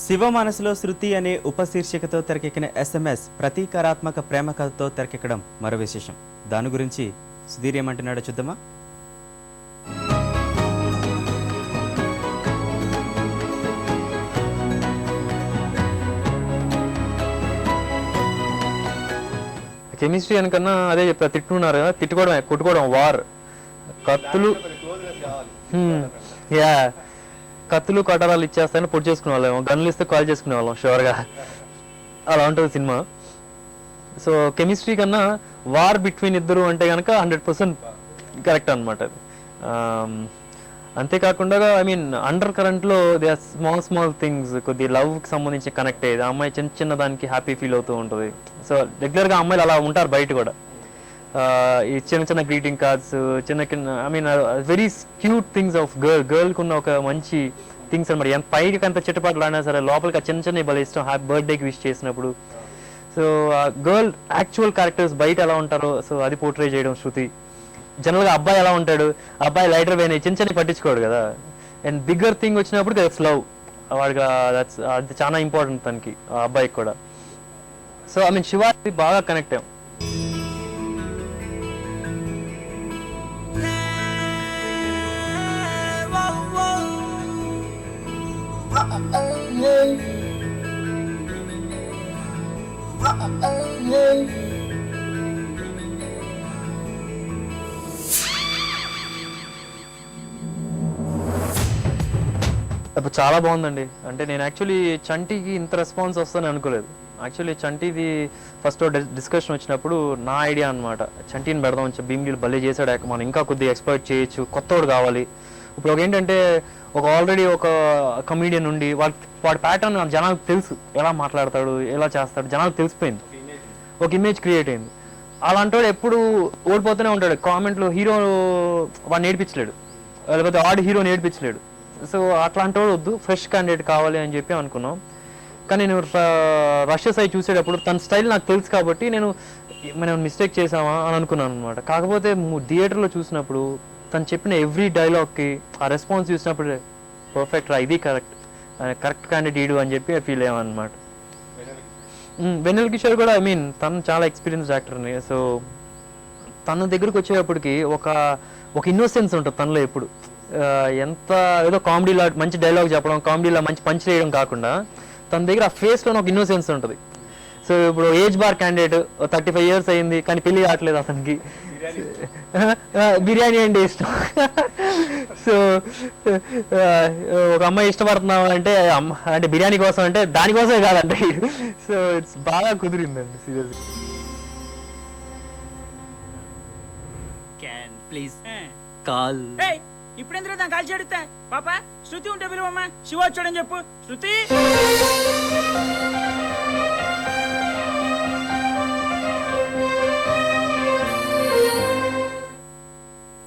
శివ మనసులో శృతి అనే ఉపశీర్షికతో తెరకెక్కిన ఎస్ఎంఎస్ ప్రతీకారాత్మక ప్రేమ కథతో తెరకెక్కడం మరో విశేషం. దాని గురించి సుధీర్ ఏమంటున్నాడో చూద్దామా? కెమిస్ట్రీ అనకన్నా అదే చెప్తా తిట్టుకున్నారు కదా తిట్టుకోవడం కొట్టుకోవడం వార్. కత్తులు. యా కత్తులు కటారాలు ఇచ్చేస్తాయని పొడి చేసుకునే వాళ్ళం గన్లు ఇస్తే కాల్ చేసుకునే వాళ్ళం షూర్గా. అలా ఉంటుంది సినిమా. సో కెమిస్ట్రీ కన్నా వార్ బిట్వీన్ ఇద్దరు అంటే కనుక హండ్రెడ్ పర్సెంట్ కరెక్ట్ అనమాట అది. అంతేకాకుండా ఐ మీన్ అండర్ కరెంట్లో they are small small things కొద్ది లవ్కి సంబంధించి కనెక్ట్ అయ్యేది. ఆ అమ్మాయి చిన్న చిన్న దానికి హ్యాపీ ఫీల్ అవుతూ ఉంటుంది. సో రెగ్యులర్గా అమ్మాయిలు అలా ఉంటారు బయట కూడా. ఈ చిన్న చిన్న గ్రీటింగ్ కార్డ్స్ చిన్న చిన్న I mean very cute things of girl గర్ల్కి ఉన్న ఒక మంచి థింగ్స్ అనమాట ఎంత పైకి అంత చిట్టపాట్లు ఆడినా సరే లోపలికి ఆ చిన్న చిన్న భలే ఇష్టం. హ్యాపీ బర్త్డేకి విష్ చేసినప్పుడు. సో గర్ల్ యాక్చువల్ క్యారెక్టర్స్ బయట ఎలా ఉంటారో సో అది పోర్ట్రే చేయడం శృతి. జనరల్గా అబ్బాయి ఎలా ఉంటాడు? అబ్బాయి లైటర్ వేనే చిన్న చిన్న పట్టించుకోడు కదా. అండ్ బిగ్గర్ థింగ్ వచ్చినప్పుడు దట్స్ లవ్ వాడికి దట్స్ అది చాలా ఇంపార్టెంట్ తనకి ఆ అబ్బాయికి కూడా. సో ఐ మీన్ శివాజీ బాగా కనెక్ట్ అయ్యాం. అప్పుడు చాలా బాగుందండి. అంటే నేను యాక్చువల్లీ చంటికి ఇంత రెస్పాన్స్ వస్తుందని అనుకోలేదు. యాక్చువల్లీ చంటిది ఫస్ట్ డిస్కషన్ వచ్చినప్పుడు నా ఐడియా అన్నమాట. చంటిని పెడదాం అని భీమ్లీలు భలే చేశాడు. మనం ఇంకా కొద్దిగా ఎక్స్ప్లోర్ చేయొచ్చు. కొత్తవాడు కావాలి. ఇప్పుడు ఏంటంటే ఒక ఆల్రెడీ ఒక కమీడియన్ ఉండి వాడి వాడి ప్యాటర్న్ జనాలకు తెలుసు. ఎలా మాట్లాడతాడు ఎలా చేస్తాడు జనాలకు తెలిసిపోయింది. ఒక ఇమేజ్ క్రియేట్ అయింది. అలాంటి వాడు ఎప్పుడు ఓడిపోతూనే ఉంటాడు. కామెంట్లో హీరో వాడిని నేర్పించలేడు. లేకపోతే ఆడు హీరో నేర్పించలేడు. సో అట్లాంటి వాడు వద్దు. ఫ్రెష్ క్యాండిడేట్ కావాలి అని చెప్పి అనుకున్నాం. కానీ నేను రష్య సైడ్ చూసేటప్పుడు తన స్టైల్ నాకు తెలుసు కాబట్టి నేను మనం మిస్టేక్ చేసామా అని అనుకున్నాను అనమాట కాకపోతే థియేటర్లో చూసినప్పుడు తను చెప్పిన ఎవ్రీ డైలాగ్కి ఆ రెస్పాన్స్ చూసినప్పుడు పర్ఫెక్ట్ రా ఇది కరెక్ట్. కరెక్ట్ క్యాండిడేట్ డీడు అని చెప్పి ఫీల్ అయ్యామన్నమాట. వెన్నెల్ వెన్నెల కిషోర్ కూడా ఐ మీన్ తను చాలా ఎక్స్పీరియన్స్ యాక్టర్ని సో తన దగ్గరకు వచ్చేటప్పటికి ఒక ఒక ఇన్నోసెన్స్ ఉంటుంది తనలో ఎప్పుడు. ఎంత ఏదో కామెడీలా మంచి డైలాగ్ చెప్పడం కామెడీలా మంచి పంచ్ చేయడం కాకుండా తన దగ్గర ఆ ఫేస్లో ఒక ఇన్నోసెన్స్ ఉంటుంది. సో ఇప్పుడు age bar candidate thirty five years అయింది కానీ పెళ్ళి కావట్లేదు అతనికి. బిర్యానీ? అంటే ఇష్టం. సో ఒక అమ్మాయి ఇష్టపడుతున్నావు అంటే అమ్మ అంటే బిర్యానీ కోసం అంటే దానికోసమే కాదంటే సో ఇట్స్ బాగా కుదిరిందండి సీరియస్ క్యాన్ ప్లీజ్ కాల్ ఏయ్ ఇప్పుడు ఎందుకు దాన్ని కాల్చి అడిగితే పాప శృతి ఉంటే పిలువమ్మా. శివ వచ్చాడని చెప్పు. శృతి?